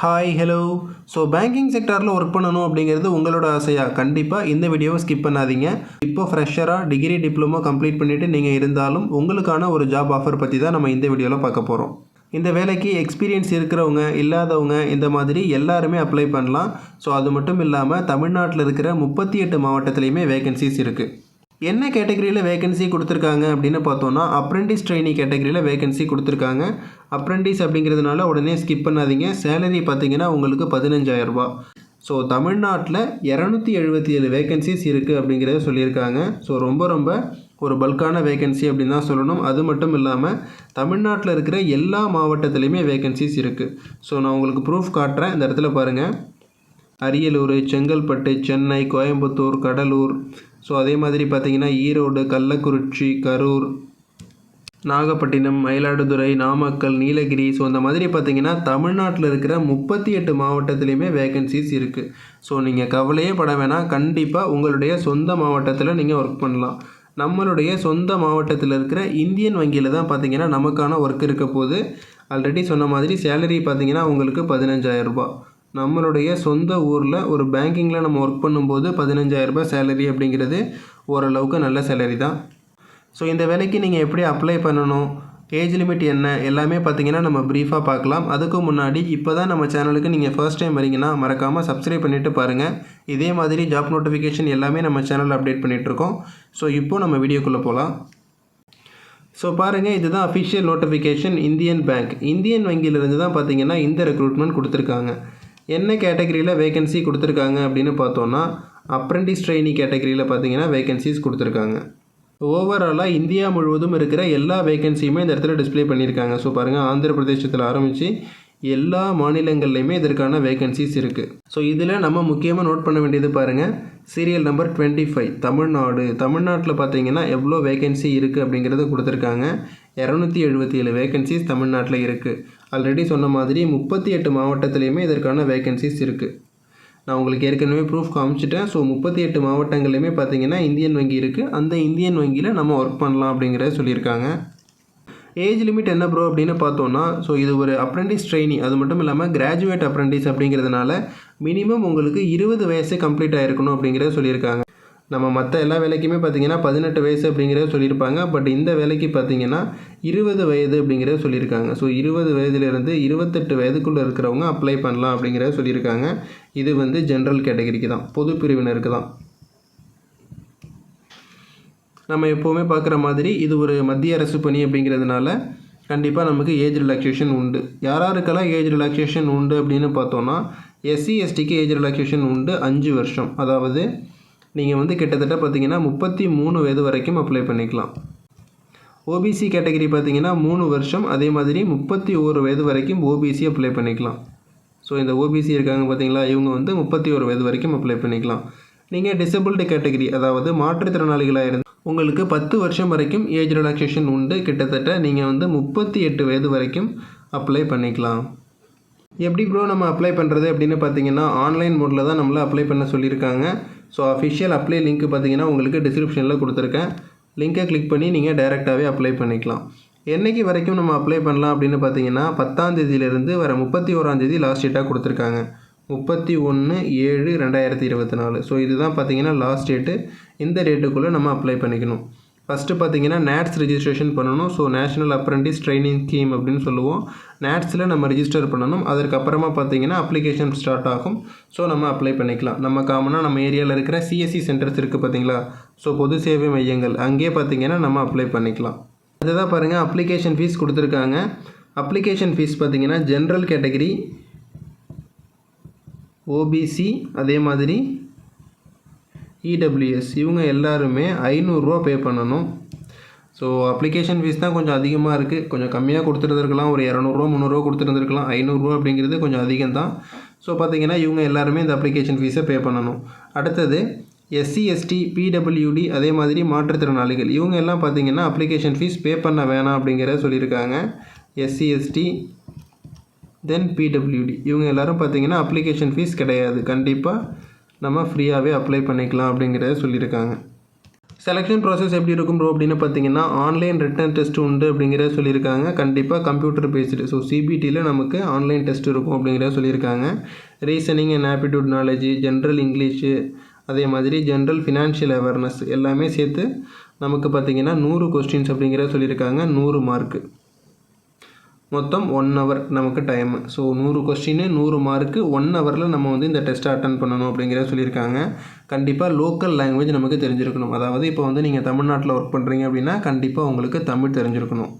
Hi hello so banking செக்டாரில் work பண்ணணும் அப்படிங்கிறது உங்களோட ஆசையாக கண்டிப்பாக இந்த வீடியோவை ஸ்கிப் பண்ணாதீங்க. இப்போ ஃப்ரெஷராக டிகிரி டிப்ளமோ கம்ப்ளீட் பண்ணிவிட்டு நீங்கள் இருந்தாலும் உங்களுக்கான ஒரு ஜாப் ஆஃபர் பற்றி தான் நம்ம இந்த வீடியோவில் பார்க்க போகிறோம் இந்த வேலைக்கு எக்ஸ்பீரியன்ஸ் இருக்கிறவங்க இல்லாதவங்க இந்த மாதிரி எல்லாருமே அப்ளை பண்ணலாம். ஸோ அது மட்டும் இல்லாமல் தமிழ்நாட்டில் இருக்கிற முப்பத்தி எட்டு மாவட்டத்துலேயுமே வேகன்சிஸ் இருக்குது என்ன கேட்டகரியில் வேகன்சி கொடுத்துருக்காங்க அப்படின்னு பார்த்தோன்னா அப்ரெண்டிஸ் ட்ரைனி கேட்டகரியில் வேகன்சி கொடுத்துருக்காங்க. அப்ரெண்டிஸ் அப்படிங்கிறதுனால உடனே ஸ்கிப் பண்ணாதீங்க. சேலரி பார்த்தீங்கன்னா உங்களுக்கு பதினஞ்சாயிரரூபா ஸோ தமிழ்நாட்டில் இரநூத்தி எழுபத்தி ஏழு வேகன்சிஸ் இருக்குது அப்படிங்கிறத சொல்லியிருக்காங்க. ஸோ ரொம்ப ரொம்ப ஒரு பல்கான வேகன்சி அப்படின்னு தான் சொல்லணும். அது மட்டும் இல்லாமல் தமிழ்நாட்டில் இருக்கிற எல்லா மாவட்டத்துலேயுமே வேகன்சிஸ் இருக்குது ஸோ நான் உங்களுக்கு ப்ரூஃப் காட்டுறேன். இந்த இடத்துல பாருங்கள் அரியலூர் செங்கல்பட்டு சென்னை கோயம்புத்தூர் கடலூர். ஸோ அதே மாதிரி பார்த்திங்கன்னா ஈரோடு கள்ளக்குறிச்சி கரூர் நாகப்பட்டினம் மயிலாடுதுறை நாமக்கல் நீலகிரி. ஸோ அந்த மாதிரி பார்த்தீங்கன்னா தமிழ்நாட்டில் இருக்கிற முப்பத்தி எட்டு மாவட்டத்துலேயுமே வேகன்சிஸ் இருக்குது ஸோ நீங்கள் கவலையே பட வேணாம். கண்டிப்பாக உங்களுடைய சொந்த மாவட்டத்தில் நீங்கள் ஒர்க் பண்ணலாம். நம்மளுடைய சொந்த மாவட்டத்தில் இருக்கிற இந்தியன் வங்கியில் தான் பார்த்தீங்கன்னா நமக்கான ஒர்க் இருக்க போது ஆல்ரெடி சொன்ன மாதிரி சேலரி பார்த்தீங்கன்னா உங்களுக்கு பதினஞ்சாயிரம் ரூபாய். நம்மளுடைய சொந்த ஊரில் ஒரு பேங்கிங்கில் நம்ம ஒர்க் பண்ணும்போது பதினஞ்சாயிரரூபா சேலரி அப்படிங்கிறது ஓரளவுக்கு நல்ல சேலரி தான். ஸோ இந்த வேலைக்கு நீங்கள் எப்படி அப்ளை பண்ணணும்? ஏஜ் லிமிட் என்ன? எல்லாமே பார்த்தீங்கன்னா நம்ம ப்ரீஃபாக பார்க்கலாம் அதுக்கு முன்னாடி இப்போ தான் நம்ம சேனலுக்கு நீங்கள் ஃபர்ஸ்ட் டைம் வரீங்கன்னா மறக்காமல் சப்ஸ்கிரைப் பண்ணிவிட்டு பாருங்கள் இதே மாதிரி ஜாப் நோட்டிஃபிகேஷன் எல்லாமே நம்ம சேனலில் அப்டேட் பண்ணிகிட்ருக்கோம் ஸோ இப்போது நம்ம வீடியோக்குள்ளே போகலாம் ஸோ பாருங்கள் இதுதான் official notification Indian bank Indian வங்கியிலிருந்து தான் பார்த்தீங்கன்னா இந்த ரெக்ரூட்மெண்ட் கொடுத்துருக்காங்க. என்ன கேட்டகரியில் வேகன்சி கொடுத்துருக்காங்க அப்படின்னு பார்த்தோன்னா அப்ரெண்டிஸ் ட்ரெயினி கேட்டகரியில் பார்த்தீங்கன்னா வேகன்சிஸ் கொடுத்துருக்காங்க. ஓவராலாக இந்தியா முழுவதும் இருக்கிற எல்லா வேகன்சியுமே இந்த இடத்துல டிஸ்ப்ளே பண்ணியிருக்காங்க. ஸோ பாருங்கள் ஆந்திர பிரதேசத்தில் ஆரம்பித்து எல்லா மாநிலங்கள்லையுமே இதற்கான வேகன்சிஸ் இருக்குது ஸோ இதில் நம்ம முக்கியமாக நோட் பண்ண வேண்டியது பாருங்கள் serial number twenty five Tamil Nadu. தமிழ்நாட்டில் பார்த்தீங்கன்னா எவ்வளோ வேகன்சி இருக்குது அப்படிங்கிறத கொடுத்துருக்காங்க. இரநூத்தி எழுபத்தி ஏழு வேகன்சிஸ் தமிழ்நாட்டில் இருக்குது ஆல்ரெடி சொன்ன மாதிரி முப்பத்தி எட்டு மாவட்டத்துலேயுமே இதற்கான வேகன்சிஸ் இருக்குது நான் உங்களுக்கு ஏற்கனவே ப்ரூஃப் காமிச்சிட்டேன். ஸோ முப்பத்தி எட்டு மாவட்டங்கள்லையுமே பார்த்தீங்கன்னா இந்தியன் வங்கி இருக்குது அந்த இந்தியன் வங்கியில் நம்ம ஒர்க் பண்ணலாம் அப்படிங்கிறத சொல்லியிருக்காங்க. ஏஜ் லிமிட் என்ன ப்ரோ அப்படின்னு பார்த்தோன்னா ஸோ இது ஒரு அப்ரெண்டிஸ் ட்ரெயினி அது மட்டும் இல்லாமல் கிராஜுவேட் அப்ரெண்டிஸ் அப்படிங்கிறதுனால மினிமம் உங்களுக்கு இருபது வயசு கம்ப்ளீட் ஆகிருக்கணும் அப்படிங்கிறத சொல்லியிருக்காங்க. நம்ம மற்ற எல்லா வேலைக்குமே பார்த்தீங்கன்னா பதினெட்டு வயசு அப்படிங்கிறத சொல்லியிருப்பாங்க. பட் இந்த வேலைக்கு பார்த்தீங்கன்னா இருபது வயது அப்படிங்கிறத சொல்லியிருக்காங்க. ஸோ இருபது வயதுலேருந்து இருபத்தெட்டு வயதுக்குள்ளே இருக்கிறவங்க அப்ளை பண்ணலாம் அப்படிங்கிறத சொல்லியிருக்காங்க. இது வந்து ஜென்ரல் கேட்டகரிக்கு தான். பொது பிரிவினருக்கு தான். நம்ம எப்போவுமே பார்க்குற மாதிரி இது ஒரு மத்திய அரசு பணி அப்படிங்கிறதுனால கண்டிப்பாக நமக்கு ஏஜ் ரிலாக்ஸேஷன் உண்டு. யாராருக்கெல்லாம் ஏஜ் ரிலாக்ஸேஷன் உண்டு அப்படின்னு பார்த்தோன்னா எஸ்சி எஸ்டிக்கு ஏஜ் ரிலாக்ஸேஷன் உண்டு அஞ்சு வருஷம். அதாவது நீங்கள் வந்து கிட்டத்தட்ட பார்த்தீங்கன்னா முப்பத்தி மூணு வயது வரைக்கும் அப்ளை பண்ணிக்கலாம். ஓபிசி கேட்டகரி பார்த்தீங்கன்னா மூணு வருஷம் அதே மாதிரி முப்பத்தி ஒரு வயது வரைக்கும் ஓபிசி அப்ளை பண்ணிக்கலாம். ஸோ இந்த ஓபிசி இருக்காங்க பார்த்தீங்களா இவங்க வந்து முப்பத்தி ஒரு வயது வரைக்கும் அப்ளை பண்ணிக்கலாம். நீங்கள் டிசபிள்டு கேட்டகரி அதாவது மாற்றுத்திறனாளிகளாக இருந்து உங்களுக்கு பத்து வருஷம் வரைக்கும் ஏஜ் ரிலாக்ஸேஷன் உண்டு. கிட்டத்தட்ட நீங்கள் வந்து முப்பத்தி எட்டு வயது வரைக்கும் அப்ளை பண்ணிக்கலாம். எப்படி ப்ரோ நம்ம அப்ளை பண்ணுறது அப்படின்னு பார்த்தீங்கன்னா ஆன்லைன் மோடில் தான் நம்மளை அப்ளை பண்ண சொல்லியிருக்காங்க. ஸோ அஃபிஷியல் அப்ளை லிங்க் பார்த்தீங்கன்னா உங்களுக்கு டிஸ்கிரிப்ஷனில் கொடுத்துருக்கேன். லிங்கை கிளிக் பண்ணி நீங்கள் டைரெக்டாகவே அப்ளை பண்ணிக்கலாம். என்றைக்கு வரைக்கும் நம்ம அப்ளை பண்ணலாம் அப்படின்னு பார்த்தீங்கன்னா பத்தாந்தேதியிலேருந்து வர முப்பத்தி ஓராந்தேதி லாஸ்ட் டேட்டாக கொடுத்துருக்காங்க. முப்பத்தி ஒன்று ஏழு ரெண்டாயிரத்தி இருபத்தி நாலு. ஸோ இதுதான் பார்த்தீங்கன்னா லாஸ்ட் டேட்டு இந்த டேட்டுக்குள்ளே நம்ம அப்ளை பண்ணிக்கணும். ஃபஸ்ட்டு பார்த்தீங்கன்னா நேட்ஸ் ரிஜிஸ்ட்ரேஷன் பண்ணணும். So national apprentice training scheme அப்படின்னு சொல்லுவோம். நேட்ஸில் நம்ம ரிஜிஸ்டர் பண்ணணும். அதற்கப்புறமா பார்த்தீங்கன்னா அப்ளிகேஷன் ஸ்டார்ட் ஆகும். ஸோ நம்ம அப்ளை பண்ணிக்கலாம். நம்ம காமனாக நம்ம ஏரியாவில் இருக்கிற சிஎஸ்சி சென்டர்ஸ் இருக்குது பார்த்தீங்களா? ஸோ பொது சேவை மையங்கள். அங்கேயே பார்த்தீங்கன்னா நம்ம அப்ளை பண்ணிக்கலாம். அதுதான் பாருங்கள் அப்ளிகேஷன் ஃபீஸ் கொடுத்துருக்காங்க. அப்ளிகேஷன் ஃபீஸ் பார்த்தீங்கன்னா ஜென்ரல் கேட்டகரி ஓபிசி அதே மாதிரி இடபிள்யூஎஸ் இவங்க எல்லாருமே ஐநூறுரூவா பே பண்ணணும். ஸோ அப்ளிகேஷன் ஃபீஸ் தான் கொஞ்சம் அதிகமாக இருக்குது கொஞ்சம் கம்மியாக கொடுத்துருந்துருக்கலாம். ஒரு இரநூறுவா முந்நூறுரூவா கொடுத்துருந்துருக்கலாம். ஐநூறுரூவா அப்படிங்கிறது கொஞ்சம் அதிகம் தான் ஸோ பார்த்தீங்கன்னா இவங்க எல்லாருமே இந்த அப்ளிகேஷன் ஃபீஸை பே பண்ணணும். அடுத்தது எஸ்சி எஸ்டி பிடபிள்யூடி அதே மாதிரி மாற்றுத்திறனாளிகள். இவங்க எல்லாம் பார்த்தீங்கன்னா அப்ளிகேஷன் ஃபீஸ் பே பண்ண வேணாம் அப்படிங்கிறத சொல்லியிருக்காங்க. எஸ்சி எஸ்டி தென் பிடபிள்யூடி இவங்க எல்லோரும் பார்த்தீங்கன்னா அப்ளிகேஷன் ஃபீஸ் கிடையாது. கண்டிப்பாக நம்ம ஃப்ரீயாகவே அப்ளை பண்ணிக்கலாம் அப்படிங்கிறத சொல்லியிருக்காங்க. செலெக்ஷன் ப்ராசஸ் எப்படி இருக்கும் ப்ரோ அப்படின்னு பார்த்தீங்கன்னா ஆன்லைன் ரிட்டன் டெஸ்ட் உண்டு அப்படிங்கிறத சொல்லியிருக்காங்க. கண்டிப்பாக கம்ப்யூட்டர் பேஸ்டு ஸோ சிபிடியில் நமக்கு ஆன்லைன் டெஸ்ட் இருக்கும் அப்படிங்கிறத சொல்லியிருக்காங்க. Reasoning and aptitude knowledge general English அதே மாதிரி ஜென்ரல் ஃபினான்ஷியல் அவேர்னஸ் எல்லாமே சேர்த்து நமக்கு பார்த்தீங்கன்னா நூறு கொஸ்டின்ஸ் அப்படிங்கிறத சொல்லியிருக்காங்க. நூறு மார்க்கு மொத்தம் ஒன் ஹவர் நமக்கு டைமு ஸோ நூறு கொஸ்டின் நூறு மார்க்கு ஒன் ஹவரில் நம்ம வந்து இந்த டெஸ்ட்டை அட்டன் பண்ணணும் அப்படிங்கிறத சொல்லியிருக்காங்க. கண்டிப்பாக லோக்கல் லாங்குவேஜ் நமக்கு தெரிஞ்சிருக்கணும். அதாவது இப்போ வந்து நீங்கள் தமிழ்நாட்டில் ஒர்க் பண்ணுறீங்க அப்படின்னா கண்டிப்பாக உங்களுக்கு தமிழ் தெரிஞ்சிருக்கணும்.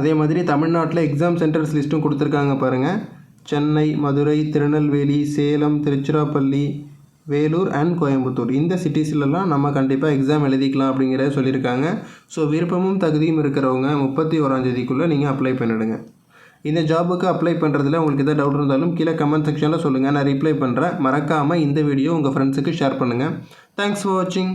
அதே மாதிரி தமிழ்நாட்டில் எக்ஸாம் சென்டர்ஸ் லிஸ்ட்டும் கொடுத்துருக்காங்க பாருங்கள் சென்னை மதுரை திருநெல்வேலி சேலம் திருச்சிராப்பள்ளி வேலூர் அண்ட் கோயம்புத்தூர். இந்த சிட்டிஸ்லலாம் நம்ம கண்டிப்பாக எக்ஸாம் எழுதிக்கலாம் அப்படிங்கிறத சொல்லியிருக்காங்க. ஸோ விருப்பமும் தகுதியும் இருக்கிறவங்க முப்பத்தி ஓராந்தேதிக்குள்ளே நீங்கள் அப்ளை பண்ணிடுங்க. இந்த ஜாபுக்கு அப்ளை பண்ணுறதுல உங்களுக்கு எதாவது டவுட் இருந்தாலும் கீழே கமெண்ட் செக்ஷனில் சொல்லுங்கள் நான் ரிப்ளை பண்ணுறேன் மறக்காமல் இந்த வீடியோ உங்கள் ஃப்ரெண்ட்ஸுக்கு ஷேர் பண்ணுங்கள் தேங்க்ஸ் ஃபார் வாட்சிங்